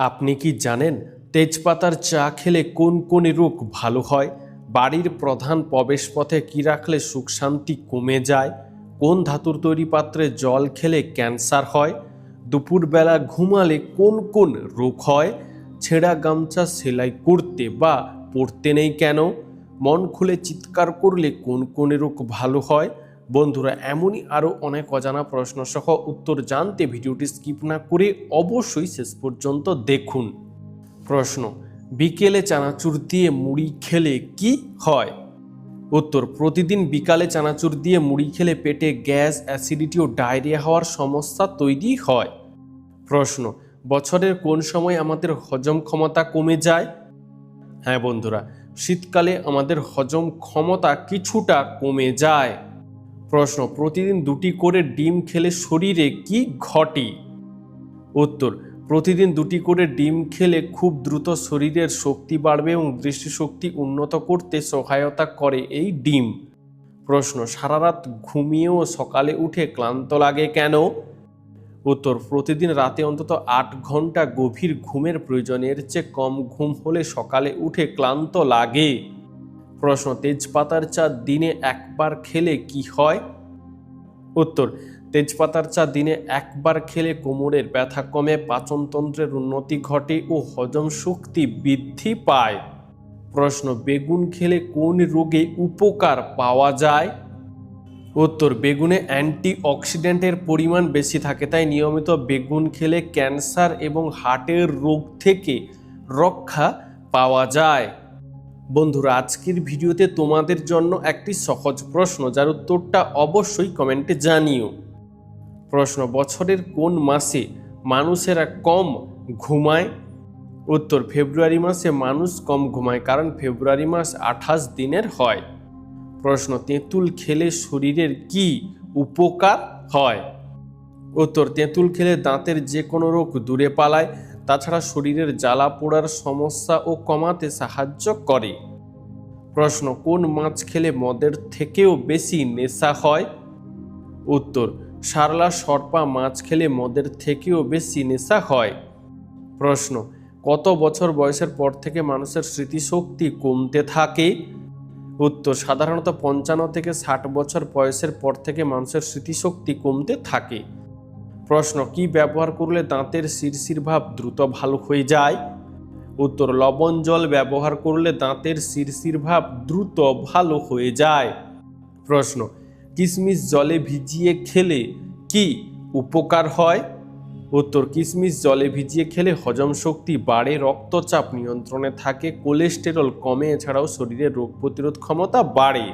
আপনি কি জানেন তেজপাতার চা খেলে কোন কোন রোগ ভালো হয়? বাড়ির প্রধান প্রবেশপথে কি রাখলে সুখ শান্তি কমে যায়? কোন ধাতুর তৈরি পাত্রে জল খেলে ক্যান্সার হয়? দুপুরবেলা ঘুমালে কোন কোন রোগ হয়? ছেঁড়া গামছা সেলাই করতে বা পড়তে নেই কেন? মন খুলে চিৎকার করলে কোন কোন রোগ ভালো হয়? বন্ধুরা, এমনই আরও অনেক অজানা প্রশ্ন সহ উত্তর জানতে ভিডিওটি স্কিপ না করে অবশ্যই শেষ পর্যন্ত দেখুন। প্রশ্ন, বিকেলে চানাচুর দিয়ে মুড়ি খেলে কি হয়? উত্তর, প্রতিদিন বিকালে চানাচুর দিয়ে মুড়ি খেলে পেটে গ্যাস, অ্যাসিডিটি ও ডায়রিয়া হওয়ার সমস্যা তৈরি হয়। প্রশ্ন, বছরের কোন সময় আমাদের হজম ক্ষমতা কমে যায়? হ্যাঁ বন্ধুরা, শীতকালে আমাদের হজম ক্ষমতা কিছুটা কমে যায়। প্রশ্ন, প্রতিদিন দুটি করে ডিম খেলে শরীরে কি ঘটে? উত্তর, প্রতিদিন দুটি করে ডিম খেলে খুব দ্রুত শরীরের শক্তি বাড়বে এবং দৃষ্টিশক্তি উন্নত করতে সহায়তা করে এই ডিম। প্রশ্ন সারা রাত ঘুমিয়েও সকালে উঠে ক্লান্ত লাগে কেন? উত্তর, প্রতিদিন রাতে অন্তত আট ঘণ্টা গভীর ঘুমের প্রয়োজনের চেয়ে কম ঘুম হলে সকালে উঠে ক্লান্ত লাগে। প্রশ্ন, তেজপাতার চা দিনে একবার খেলে কি হয়? উত্তর, তেজপাতার চা দিনে একবার খেলে কোমরের ব্যথা কমে, পাচনতন্ত্রের উন্নতি ঘটে ও হজম শক্তি বৃদ্ধি পায়। প্রশ্ন, বেগুন খেলে কোন রোগে উপকার পাওয়া যায়? উত্তর, বেগুনে অ্যান্টি অক্সিডেন্টের পরিমাণ বেশি থাকে, তাই নিয়মিত বেগুন খেলে ক্যান্সার এবং হার্টের রোগ থেকে রক্ষা পাওয়া যায়। বন্ধুরা, আজকের ভিডিওতে তোমাদের জন্য একটি সহজ প্রশ্ন, যার উত্তরটা অবশ্যই কমেন্টে জানিও। প্রশ্ন, বছরের কোন মাসে মানুষেরা কম ঘুমায়? উত্তর, ফেব্রুয়ারি মাসে মানুষ কম ঘুমায়, কারণ ফেব্রুয়ারি মাস আঠাশ দিনের হয়। প্রশ্ন, তেঁতুল খেলে শরীরের কি উপকার হয়? উত্তর, তেঁতুল খেলে দাঁতের যে কোনো রোগ দূরে পালায় তাছাড়া শরীরের জ্বালা পোড়ার সমস্যা ও কমাতে সাহায্য করে। প্রশ্ন, কোন মাছ খেলে মদের থেকেও বেশি নেশা হয়? উত্তর, সারলা সর্পা মাছ খেলে মদের থেকেও বেশি নেশা হয়। প্রশ্ন, কত বছর বয়সের পর থেকে মানুষের স্মৃতিশক্তি কমতে থাকে? উত্তর, সাধারণত পঞ্চান্ন থেকে ষাট বছর বয়সের পর থেকে মানুষের স্মৃতিশক্তি কমতে থাকে। প্রশ্ন, কি ব্যবহার করলে দাঁতের শিরশির ভাব দ্রুত ভালো হয়ে যায়? উত্তর, লবণ জল ব্যবহার করলে দাঁতের শিরশির ভাব দ্রুত ভালো হয়ে যায়। প্রশ্ন কিশমিশ জলে ভিজিয়ে খেলে কি উপকার হয়? উত্তর কিশমিশ জলে ভিজিয়ে খেলে হজম শক্তি বাড়ে, রক্তচাপ নিয়ন্ত্রণে থাকে, কোলেস্টেরল কমে, এছাড়াও শরীরের রোগ প্রতিরোধ ক্ষমতা বাড়ে।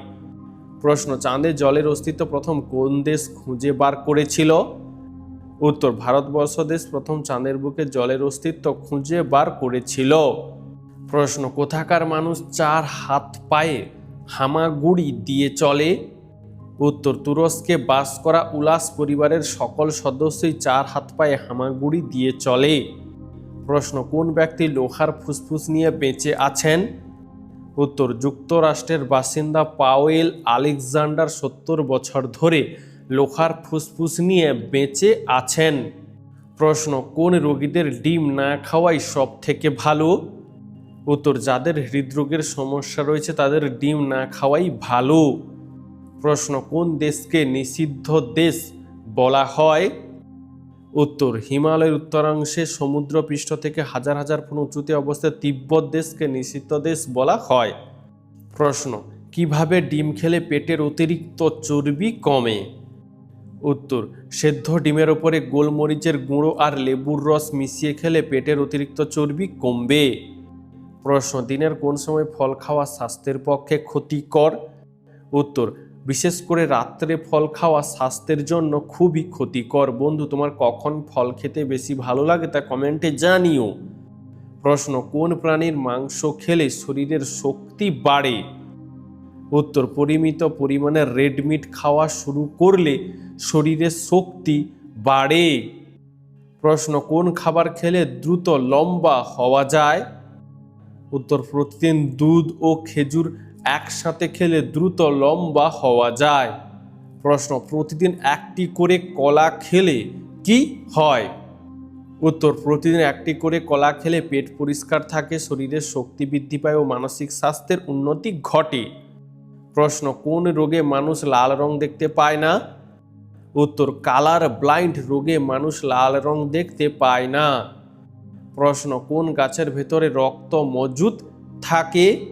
প্রশ্ন, চাঁদে জলের অস্তিত্ব প্রথম কোন দেশ খুঁজে বার করেছিল? উত্তর, ভারতবর্ষ দেশ প্রথম চাঁদের বুকে জলের অস্তিত্ব খুঁজে বার করেছিল। প্রশ্ন, কোথাকার মানুষ চার হাত পায়ে হামাগুড়ি দিয়ে চলে? উত্তর, তুরস্কে বাস করা উলাস পরিবারের সকল সদস্যই চার হাত পায়ে হামাগুড়ি দিয়ে চলে। প্রশ্ন, কোন ব্যক্তি লোহার ফুসফুস নিয়ে বেঁচে আছেন? উত্তর, যুক্তরাষ্ট্রের বাসিন্দা পাওয়েল আলেকজান্ডার সত্তর বছর ধরে লোহার ফুসফুস নিয়ে বেঁচে আছেন। প্রশ্ন, কোন রোগীদের ডিম না খাওয়াই সব থেকে ভালো? উত্তর, যাদের হৃদরোগের সমস্যা রয়েছে, তাদের ডিম না খাওয়াই ভালো। প্রশ্ন, কোন দেশকে নিষিদ্ধ দেশ বলা হয়? উত্তর, হিমালয়ের উত্তরাংশে সমুদ্রপৃষ্ঠ থেকে হাজার হাজার ফুট উঁচুতে অবস্থিত তিব্বত দেশকে নিষিদ্ধ দেশ বলা হয়। প্রশ্ন, কীভাবে ডিম খেলে পেটের অতিরিক্ত চর্বি কমে? উত্তর, সেদ্ধ ডিমের ওপরে গোলমরিচের গুঁড়ো আর লেবুর রস মিশিয়ে খেলে পেটের অতিরিক্ত চর্বি কমবে। প্রশ্ন, দিনের কোন সময় ফল খাওয়া স্বাস্থ্যের পক্ষে ক্ষতিকর? উত্তর, বিশেষ করে রাত্রে ফল খাওয়া স্বাস্থ্যের জন্য খুবই ক্ষতিকর। বন্ধু, তোমার কখন ফল খেতে বেশি ভালো লাগে তা কমেন্টে জানিও। প্রশ্ন, কোন প্রাণীর মাংস খেলে শরীরের শক্তি বাড়ে? উত্তর, পরিমিত পরিমাণে রেড মিট খাওয়া শুরু করলে শরীরের শক্তি বাড়ে। প্রশ্ন, কোন খাবার খেলে দ্রুত লম্বা হওয়া যায়? উত্তর, প্রতিদিন দুধ ও খেজুর একসাথে খেলে দ্রুত লম্বা হওয়া যায়। প্রশ্ন, প্রতিদিন একটি করে কলা খেলে কি হয়? উত্তর, প্রতিদিন একটি করে কলা খেলে পেট পরিষ্কার থাকে, শরীরের শক্তি বৃদ্ধি পায় ও মানসিক স্বাস্থ্যের উন্নতি ঘটে। প্রশ্ন, কোন রোগে মানুষ লাল রং দেখতে পায় না? উত্তর, কালার ব্লাইন্ড রোগে মানুষ লাল রং দেখতে পায় না। প্রশ্ন, কোন গাছের ভেতরে রক্ত মজুদ থাকে?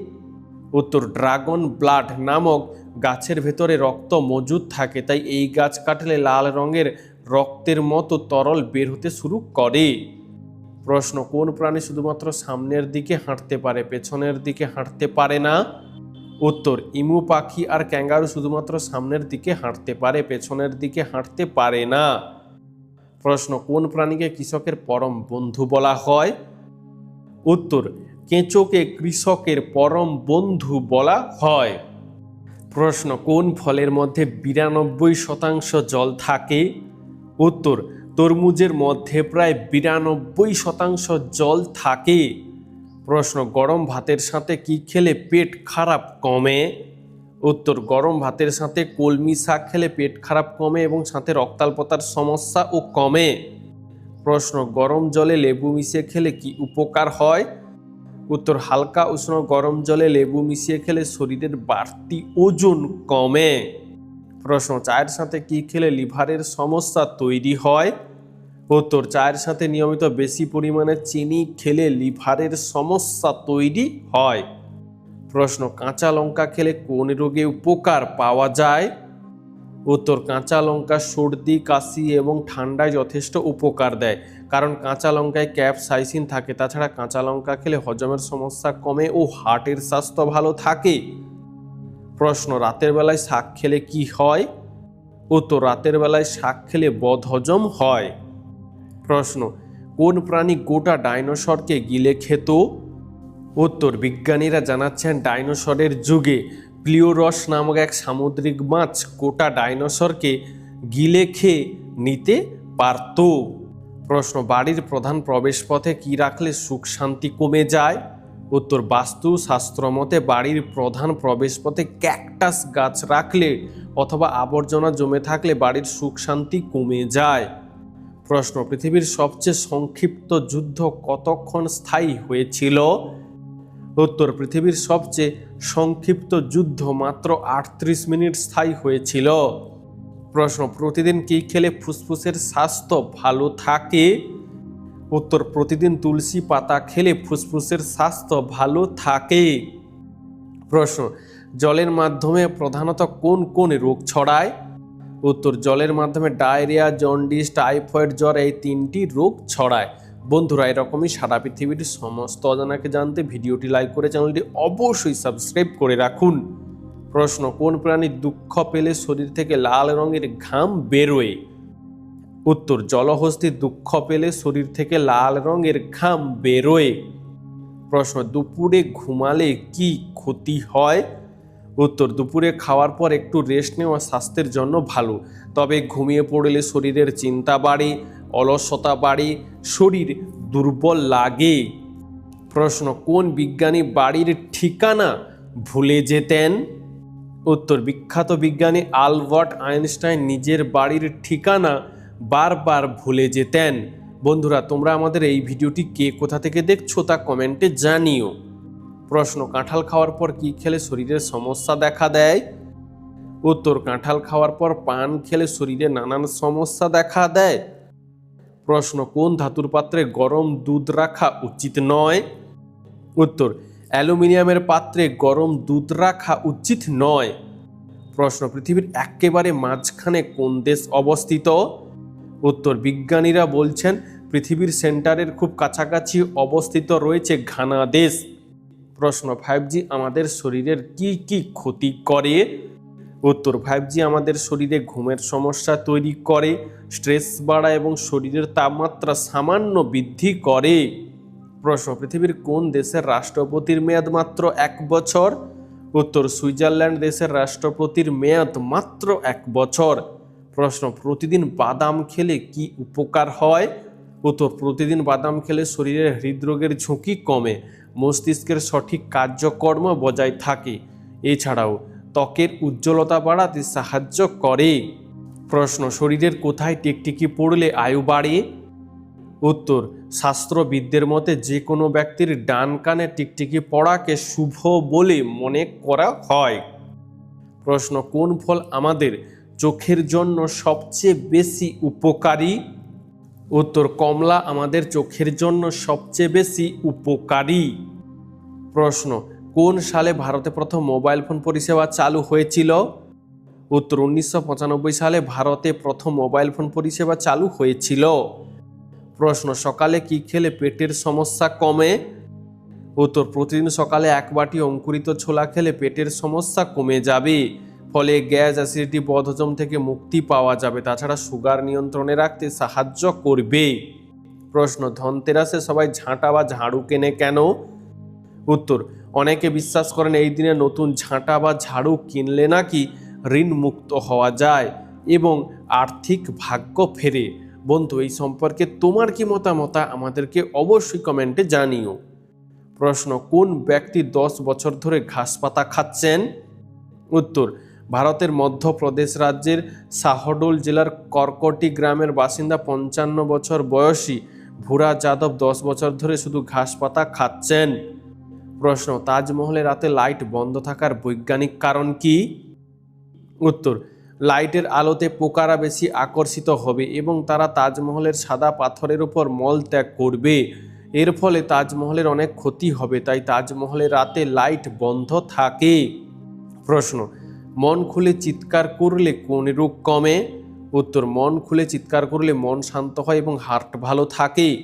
উত্তর, ড্রাগন ব্লাড নামক গাছের ভেতরে রক্ত মজুদ থাকে, তাই এই গাছ কাটলে লাল রঙের রক্তের মতো তরল বের হতে শুরু করে। প্রশ্ন, কোন প্রাণী শুধুমাত্র সামনের দিকে হাঁটতে পারে, পেছনের দিকে হাঁটতে পারে না? উত্তর, ইমু পাখি আর ক্যাঙ্গারু শুধুমাত্র সামনের দিকে হাঁটতে পারে, পেছনের দিকে হাঁটতে পারে না। প্রশ্ন, কোন প্রাণীকে কৃষকের পরম বন্ধু বলা হয়? উত্তর, কেঁচোকে কৃষকের পরম বন্ধু বলা হয়। প্রশ্ন, কোন ফলের মধ্যে বিরানব্বই শতাংশ জল থাকে? উত্তর, তরমুজের মধ্যে প্রায় বিরানব্বই শতাংশ জল থাকে। প্রশ্ন, গরম ভাতের সাথে কি খেলে পেট খারাপ কমে? উত্তর, গরম ভাতের সাথে কলমি শাক খেলে পেট খারাপ কমে এবং সাথে রক্তাল্পতার সমস্যা ও কমে। প্রশ্ন, গরম জলে লেবু মিশিয়ে খেলে কি উপকার হয়? উত্তর, হালকা উষ্ণ গরম জলে লেবু মিশিয়ে খেলে শরীরের বাড়তি ওজন কমে। প্রশ্ন, চায়ের সাথে কি খেলে লিভারের সমস্যা তৈরি হয়? উত্তর, চায়ের সাথে নিয়মিত বেশি পরিমাণে চিনি খেলে লিভারের সমস্যা তৈরি হয়। প্রশ্ন, কাঁচা লঙ্কা খেলে কোন রোগে উপকার পাওয়া যায়? উত্তর, কাঁচা লঙ্কা সর্দি, কাশি এবং ঠান্ডায় যথেষ্ট উপকার দেয়, কারণ কাঁচা লঙ্কায় ক্যাপসাইসিন থাকে। তাছাড়া কাঁচা লঙ্কা খেলে হজমের সমস্যা কমে ও হার্টের স্বাস্থ্য ভালো থাকে। প্রশ্ন, রাতের বেলায় শাক খেলে কি হয়? উত্তর, রাতের বেলায় শাক খেলে বদহজম হয়। প্রশ্ন, কোন প্রাণী গোটা ডাইনোসরকে গিলে খেত? উত্তর, বিজ্ঞানীরা জানাচ্ছেন ডাইনোসরের যুগে প্লিওরস নামক এক সামুদ্রিক মাছ গোটা ডাইনোসরকে গিলে খেয়ে নিতে পারত। প্রশ্ন, বাড়ির প্রধান প্রবেশপথে কি রাখলে সুখ শান্তি কমে যায়? উত্তর বাস্তু শাস্ত্র মতে বাড়ির প্রধান প্রবেশপথে ক্যাকটাস গাছ রাখলে অথবা আবর্জনা জমে থাকলে বাড়ির সুখ শান্তি কমে যায়। প্রশ্ন, পৃথিবীর সবচেয়ে সংক্ষিপ্ত যুদ্ধ কতক্ষণ স্থায়ী হয়েছিল? উত্তর, পৃথিবীর সবচেয়ে সংক্ষিপ্ত যুদ্ধ মাত্র আটত্রিশ মিনিট স্থায়ী হয়েছিল। প্রশ্ন, প্রতিদিন কি খেলে ফুসফুসের স্বাস্থ্য ভালো থাকে? উত্তর, প্রতিদিন তুলসী পাতা খেলে ফুসফুসের স্বাস্থ্য ভালো থাকে। প্রশ্ন, জলের মাধ্যমে প্রধানত কোন কোন রোগ ছড়ায়? উত্তর, জলের মাধ্যমে ডায়রিয়া, জন্ডিস, টাইফয়েড জ্বর এই তিনটি রোগ ছড়ায়। বন্ধুরা, এরকমই সারা পৃথিবীর সমস্ত অজানাকে জানতে ভিডিওটি লাইক করে চ্যানেলটি অবশ্যই সাবস্ক্রাইব করে রাখুন। প্রশ্ন, কোন প্রাণী দুঃখ পেলে শরীর থেকে লাল রঙের ঘাম বেরোয়? উত্তর, জলহস্তি দুঃখ পেলে শরীর থেকে লাল রঙের ঘাম বেরোয়। প্রশ্ন, দুপুরে ঘুমালে কি ক্ষতি হয়? উত্তর, দুপুরে খাওয়ার পর একটু রেস্ট নেওয়া স্বাস্থ্যের জন্য ভালো। তবে ঘুমিয়ে পড়লে শরীরের চিন্তা বাড়ে, অলসতা বাড়ে, শরীর দুর্বল লাগে। প্রশ্ন, কোন বিজ্ঞানী বাড়ির ঠিকানা ভুলে যেতেন? উত্তর, বিখ্যাত বিজ্ঞানী আলবার্ট আইনস্টাইন নিজের বাড়ির ঠিকানা বারবার ভুলে যেতেন। বন্ধুরা, তোমরা আমাদের এই ভিডিওটি কে কোথা থেকে দেখছ তা কমেন্টে জানিও। প্রশ্ন, কাঁঠাল খাওয়ার পর কি খেলে শরীরের সমস্যা দেখা দেয়? উত্তর, কাঁঠাল খাওয়ার পর পান খেলে শরীরে নানান সমস্যা দেখা দেয়। প্রশ্ন, কোন ধাতুর পাত্রে গরম দুধ রাখা উচিত নয়? উত্তর, অ্যালুমিনিয়ামের পাত্রে গরম দুধ রাখা উচিত নয়। প্রশ্ন, পৃথিবীর একেবারে মাঝখানে কোন দেশ অবস্থিত? উত্তর, বিজ্ঞানীরা বলছেন, পৃথিবীর সেন্টারের খুব কাছাকাছি অবস্থিত রয়েছে ঘানা দেশ। প্রশ্ন ফাইভ জি আমাদের শরীরের কি কি ক্ষতি করে? উত্তর ফাইভ জি আমাদের শরীরে ঘুমের সমস্যা তৈরি করে স্ট্রেস বাড়ায় এবং শরীরের তাপমাত্রা সামান্য বৃদ্ধি করে। প্রশ্ন, পৃথিবীর কোন দেশের রাষ্ট্রপতির মেয়াদ মাত্র এক বছর? উত্তর, সুইজারল্যান্ড দেশের রাষ্ট্রপতির মেয়াদ মাত্র এক বছর। প্রশ্ন, প্রতিদিন বাদাম খেলে কি উপকার হয়? উত্তর, প্রতিদিন বাদাম খেলে শরীরের হৃদরোগের ঝুঁকি কমে। মস্তিষ্কের সঠিক কার্যকর্ম বজায় থাকে। এছাড়াও, ত্বকের উজ্জ্বলতা বাড়াতে সাহায্য করে। প্রশ্ন, শরীরের কোথায় টিকটিকি পড়লে আয়ু বাড়ে? উত্তর, শাস্ত্রবিদদের মতে যে কোনো ব্যক্তির ডান কানে টিকটিকি পড়াকে শুভ বলে মনে করা হয়। প্রশ্ন, কোন ফল আমাদের চোখের জন্য সবচেয়ে বেশি উপকারী? উত্তর, কমলা আমাদের চোখের জন্য সবচেয়ে বেশি উপকারী। প্রশ্ন, কোন সালে ভারতে প্রথম মোবাইল ফোন পরিষেবা চালু হয়েছিল? উত্তর, উনিশশো পঁচানব্বই সালে ভারতে প্রথম মোবাইল ফোন পরিষেবা চালু হয়েছিল। প্রশ্ন, সকালে কি খেলে পেটের সমস্যা কমে? উত্তর, প্রতিদিন সকালে এক বাটি অঙ্কুরিত ছোলা খেলে পেটের সমস্যা কমে যাবে। ফলে গ্যাস অ্যাসিডিটি বদহজম থেকে মুক্তি পাওয়া যাবে। তাছাড়া সুগার নিয়ন্ত্রণে রাখতে সাহায্য করবে প্রশ্ন, ধনতেরাসে সবাই ঝাঁটা বা ঝাড়ু কেনে কেন? উত্তর, অনেকে বিশ্বাস করেন এই দিনে নতুন ঝাঁটা বা ঝাড়ু কিনলে নাকি ঋণ মুক্ত হওয়া যায় এবং আর্থিক ভাগ্য ফেরে। বন্ধু, এই সম্পর্কে তোমার কি মতামতা? আমাদেরকে অবশ্যই কমেন্টে জানিও। প্রশ্ন, কোন ব্যক্তি দশ বছর ধরে ঘাস পাতা খাচ্ছেন? উত্তর ভারতের মধ্যপ্রদেশ রাজ্যের শাহডোল জেলার কর্কটি গ্রামের বাসিন্দা পঞ্চান্ন বছর বয়সী ভুরা যাদব দশ বছর ধরে শুধু ঘাস পাতা খাচ্ছেন। প্রশ্ন, তাজমহলে রাতে লাইট বন্ধ থাকার বৈজ্ঞানিক কারণ কি? উত্তর, লাইটের আলোতে পোকারা বেশি আকর্ষিত হবে এবং তারা তাজমহলের সাদা পাথরের উপর মল ত্যাগ করবে। এর ফলে তাজমহলের অনেক ক্ষতি হবে, তাই তাজমহলে রাতে লাইট বন্ধ থাকে। প্রশ্ন মন খুলে চিৎকার করলে কোন রোগ কমে? উত্তর, মন খুলে চিৎকার করলে মন শান্ত হয় এবং হার্ট ভালো থাকে।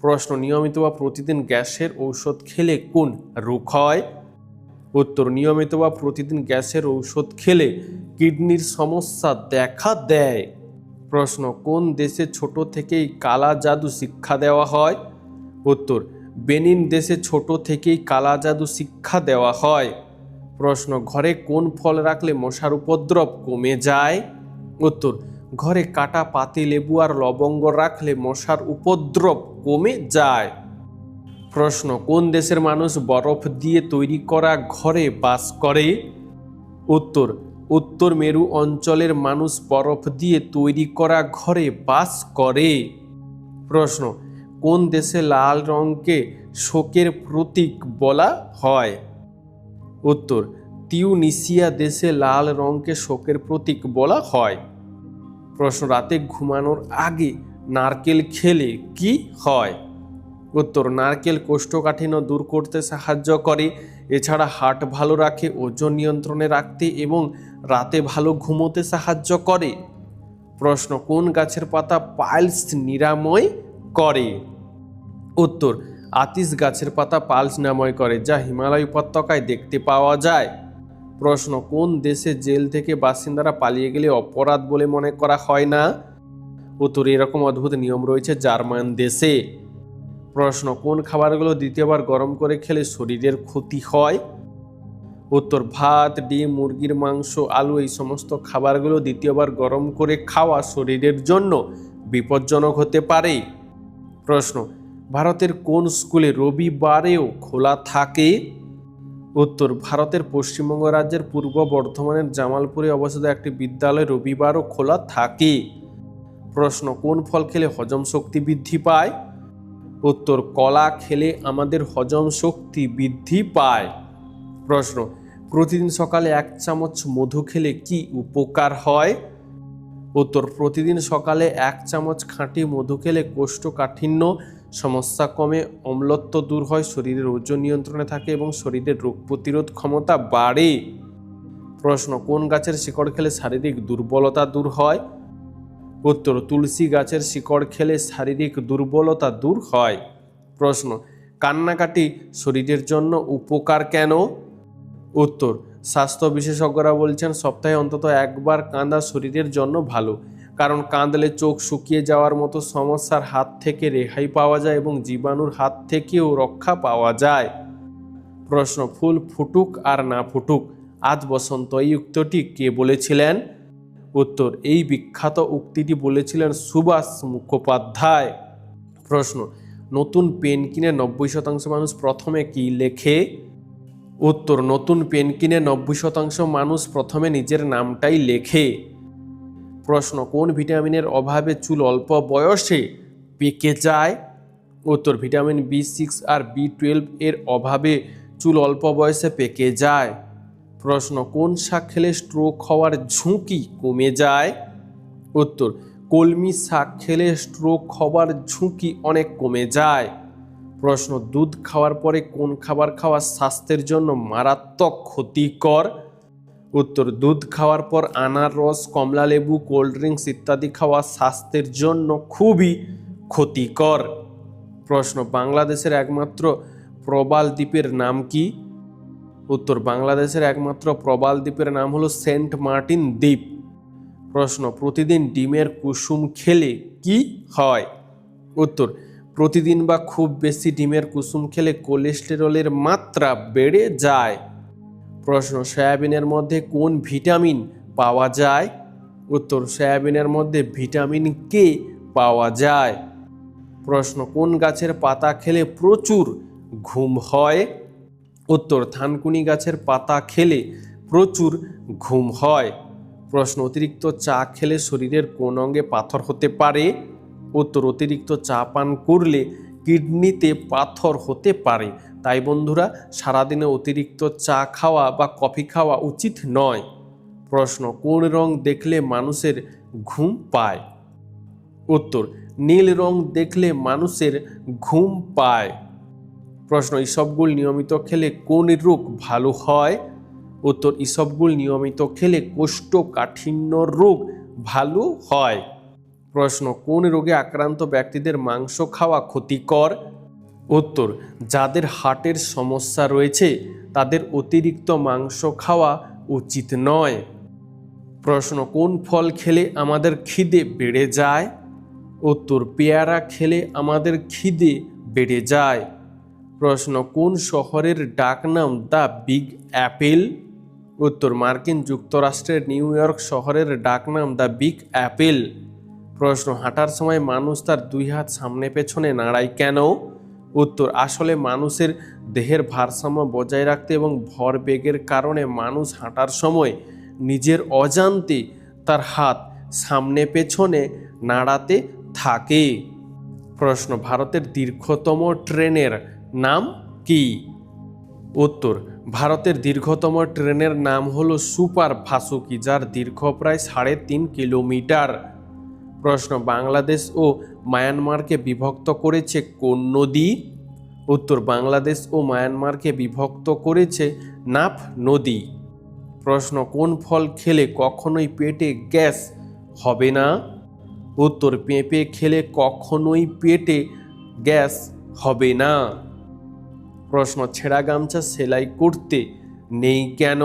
প্রশ্ন, নিয়মিত বা প্রতিদিন গ্যাসের ঔষধ খেলে কোন রোগ হয়? উত্তর, নিয়মিত বা প্রতিদিন গ্যাসের ঔষধ খেলে কিডনির সমস্যা দেখা দেয়। প্রশ্ন, কোন দেশে ছোট থেকেই কালা জাদু শিক্ষা দেওয়া হয়? উত্তর, বেনিন দেশে ছোট থেকেই কালা জাদু শিক্ষা দেওয়া হয়। প্রশ্ন, ঘরে কোন ফল রাখলে মশার উপদ্রব কমে যায়? উত্তর, ঘরে কাটা পাতি, লেবু আর লবঙ্গ রাখলে মশার উপদ্রব কমে যায়। প্রশ্ন, কোন দেশের মানুষ বরফ দিয়ে তৈরি করা ঘরে বাস করে? উত্তর উত্তর মেরু অঞ্চলের মানুষ বরফ দিয়ে তৈরি করা ঘরে বাস করে। প্রশ্ন, কোন দেশে লাল রঙকে শোকের প্রতীক বলা হয়? উত্তর, তিউনিসিয়া দেশে লাল রঙকে শোকের প্রতীক বলা হয়। প্রশ্ন, রাতে ঘুমানোর আগে নারকেল খেলে কি হয়? উত্তর, নারকেল কোষ্ঠকাঠিন্য দূর করতে সাহায্য করে, এছাড়া হার্ট ভালো রাখে, ওজন নিয়ন্ত্রণে রাখতে এবং রাতে ভালো ঘুমোতে সাহায্য করে। প্রশ্ন, কোন গাছের পাতা পাইলস নিরাময় করে? উত্তর আতিস গাছের পাতা পালস নাময় করে, যা হিমালয় উপত্যকায় দেখতে পাওয়া যায়। প্রশ্ন, কোন দেশে জেল থেকে বাসিন্দারা পালিয়ে গেলে অপরাধ বলে মনে করা হয় না? উত্তর, এরকম অদ্ভুত নিয়ম রয়েছে জার্মান দেশে। প্রশ্ন, কোন খাবারগুলো দ্বিতীয়বার গরম করে খেলে শরীরের ক্ষতি হয়? উত্তর, ভাত, ডিম, মুরগির মাংস, আলু, এই সমস্ত খাবারগুলো দ্বিতীয়বার গরম করে খাওয়া শরীরের জন্য বিপজ্জনক হতে পারে। প্রশ্ন ভারতের কোন স্কুলে রবিবারেও খোলা থাকে? উত্তর, ভারতের পশ্চিমবঙ্গ রাজ্যের পূর্ব বর্ধমানের জামালপুরে অবস্থিত একটি বিদ্যালয় রবিবারও খোলা থাকে। প্রশ্ন, কোন ফল খেলে হজম শক্তি বৃদ্ধি পায়? উত্তর, কলা খেলে আমাদের হজম শক্তি বৃদ্ধি পায়। প্রশ্ন, প্রতিদিন সকালে এক চামচ মধু খেলে কি উপকার হয়? উত্তর, প্রতিদিন সকালে এক চামচ খাঁটি মধু খেলে কোষ্ঠকাঠিন্য সমস্যা কমে, অম্লত্ব দূর হয়, শরীরের ওজন নিয়ন্ত্রণে থাকে এবং শরীরের রোগ প্রতিরোধ ক্ষমতা বাড়ে। প্রশ্ন, কোন গাছের শিকড় খেলে শারীরিক দুর্বলতা দূর হয়? উত্তর, তুলসী গাছের শিকড় খেলে শারীরিক দুর্বলতা দূর হয়। প্রশ্ন, কান্নাকাটি শরীরের জন্য উপকার কেন? উত্তর, স্বাস্থ্য বিশেষজ্ঞরা বলছেন, সপ্তাহে অন্তত একবার কাঁদা শরীরের জন্য ভালো। কারণ কাঁদলে চোখ শুকিয়ে যাওয়ার মতো সমস্যার হাত থেকে রেহাই পাওয়া যায় এবং জীবাণুর হাত থেকেও রক্ষা পাওয়া যায়। প্রশ্ন, ফুল ফুটুক আর না ফুটুক, আজ বসন্ত এই উক্তটি কে বলেছিলেন? উত্তর, এই বিখ্যাত উক্তিটি বলেছিলেন সুভাষ মুখোপাধ্যায়। প্রশ্ন, নতুন পেন কিনে নব্বই শতাংশ মানুষ প্রথমে কি লেখে? উত্তর, নতুন পেন কিনে নব্বই শতাংশ মানুষ প্রথমে নিজের নামটাই লেখে। প্রশ্ন, কোন ভিটামিনের অভাবে চুল অল্প বয়সে পেকে যায়? উত্তর, ভিটামিন বি সিক্স আর বি টুয়েলভ এর অভাবে চুল অল্প বয়সে পেকে যায়। প্রশ্ন, কোন শাক খেলে স্ট্রোক হওয়ার ঝুঁকি কমে যায়? উত্তর, কলমি শাক খেলে স্ট্রোক হওয়ার ঝুঁকি অনেক কমে যায়। প্রশ্ন, দুধ খাওয়ার পরে কোন খাবার খাওয়া স্বাস্থ্যের জন্য মারাত্মক ক্ষতিকর? উত্তর, দুধ খাওয়ার পর আনারস কমলা লেবু কোল্ড ড্রিঙ্কস ইত্যাদি খাওয়া স্বাস্থ্যের জন্য খুবই ক্ষতিকর। প্রশ্ন, বাংলাদেশের একমাত্র প্রবাল দ্বীপের নাম কি? উত্তর, বাংলাদেশের একমাত্র প্রবাল দ্বীপের নাম হলো সেন্ট মার্টিন দ্বীপ। প্রশ্ন, প্রতিদিন ডিমের কুসুম খেলে কি হয়? উত্তর, প্রতিদিন বা খুব বেশি ডিমের কুসুম খেলে কোলেস্টেরলের মাত্রা বেড়ে যায়। প্রশ্ন, সয়াবিনের মধ্যে কোন ভিটামিন পাওয়া যায়? উত্তর, সয়াবিনের মধ্যে ভিটামিন কে পাওয়া যায়। প্রশ্ন, কোন গাছের পাতা খেলে প্রচুর ঘুম হয়? উত্তর, থানকুনি গাছের পাতা খেলে প্রচুর ঘুম হয়। প্রশ্ন, অতিরিক্ত চা খেলে শরীরের কোন অঙ্গে পাথর হতে পারে? উত্তর, অতিরিক্ত চা পান করলে কিডনিতে পাথর হতে পারে। তাই বন্ধুরা, সারাদিনে অতিরিক্ত চা খাওয়া বা কফি খাওয়া উচিত নয়। প্রশ্ন, কোন রং দেখলে মানুষের ঘুম পায়? উত্তর, নীল রং দেখলে মানুষের ঘুম পায়। প্রশ্ন, ইসবগুল নিয়মিত খেলে কোন রোগ ভালো হয়? উত্তর, ইসবগুল নিয়মিত খেলে কোষ্ঠকাঠিন্য রোগ ভালো হয়। প্রশ্ন, কোন রোগে আক্রান্ত ব্যক্তিদের মাংস খাওয়া ক্ষতিকর? উত্তর, যাদের হার্টের সমস্যা রয়েছে, তাদের অতিরিক্ত মাংস খাওয়া উচিত নয়। প্রশ্ন, কোন ফল খেলে আমাদের খিদে বেড়ে যায়? উত্তর, পেয়ারা খেলে আমাদের খিদে বেড়ে যায়। প্রশ্ন, কোন শহরের ডাকনাম দ্য বিগ অ্যাপেল? উত্তর, মার্কিন যুক্তরাষ্ট্রের নিউ ইয়র্ক শহরের ডাকনাম দ্য বিগ অ্যাপেল। প্রশ্ন, হাঁটার সময় মানুষ তার দুই হাত সামনে পেছনে নাড়ায় কেন? উত্তর, আসলে মানুষের দেহের ভারসাম্য বজায় রাখতে এবং ভর বেগের কারণে মানুষ হাঁটার সময় নিজের অজান্তে তার হাত সামনে পেছনে নাড়াতে থাকে। প্রশ্ন, ভারতের দীর্ঘতম ট্রেনের নাম কি? উত্তর, ভারতের দীর্ঘতম ট্রেনের নাম হলো সুপার ভাসুকি, যার দীর্ঘ প্রায় সাড়ে তিন কিলোমিটার। প্রশ্ন, বাংলাদেশ ও মায়ানমারকে বিভক্ত করেছে কোন নদী? উত্তর, বাংলাদেশ ও মায়ানমারকে বিভক্ত করেছে নাফ নদী। প্রশ্ন, কোন ফল খেলে কখনোই পেটে গ্যাস হবে না? উত্তর, পেঁপে খেলে কখনোই পেটে গ্যাস হবে না। প্রশ্ন, ছেঁড়া গামছা সেলাই করতে নেই কেন?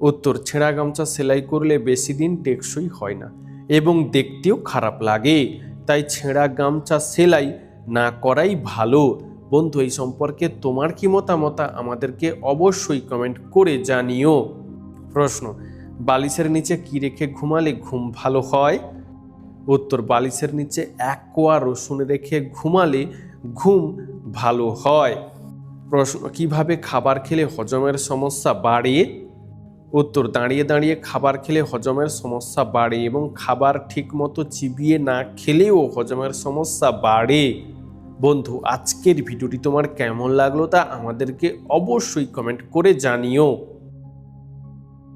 উত্তর, ছেঁড়া গামছা সেলাই করলে বেশি দিন টেকসই হয় না। এবং দেখতেও খারাপ লাগে। তাই ছেঁড়া গামছা সেলাই না করাই ভালো। বন্ধু, এই সম্পর্কে তোমার কি মতামত আমাদেরকে অবশ্যই কমেন্ট করে জানিও। প্রশ্ন, বালিশের নিচে কি রেখে ঘুমালে ঘুম ভালো হয়? উত্তর, বালিশের নিচে এক কোয়া রসুন রেখে ঘুমালে ঘুম ভালো হয়। প্রশ্ন, কীভাবে খাবার খেলে হজমের সমস্যা বাড়ে? উত্তর, দাঁড়িয়ে দাঁড়িয়ে খাবার খেলে হজমের সমস্যা বাড়ে এবং খাবার ঠিকমতো চিবিয়ে না খেলেও হজমের সমস্যা বাড়ে। বন্ধু, আজকের ভিডিওটি তোমার কেমন লাগল তা আমাদেরকে অবশ্যই কমেন্ট করে জানিও।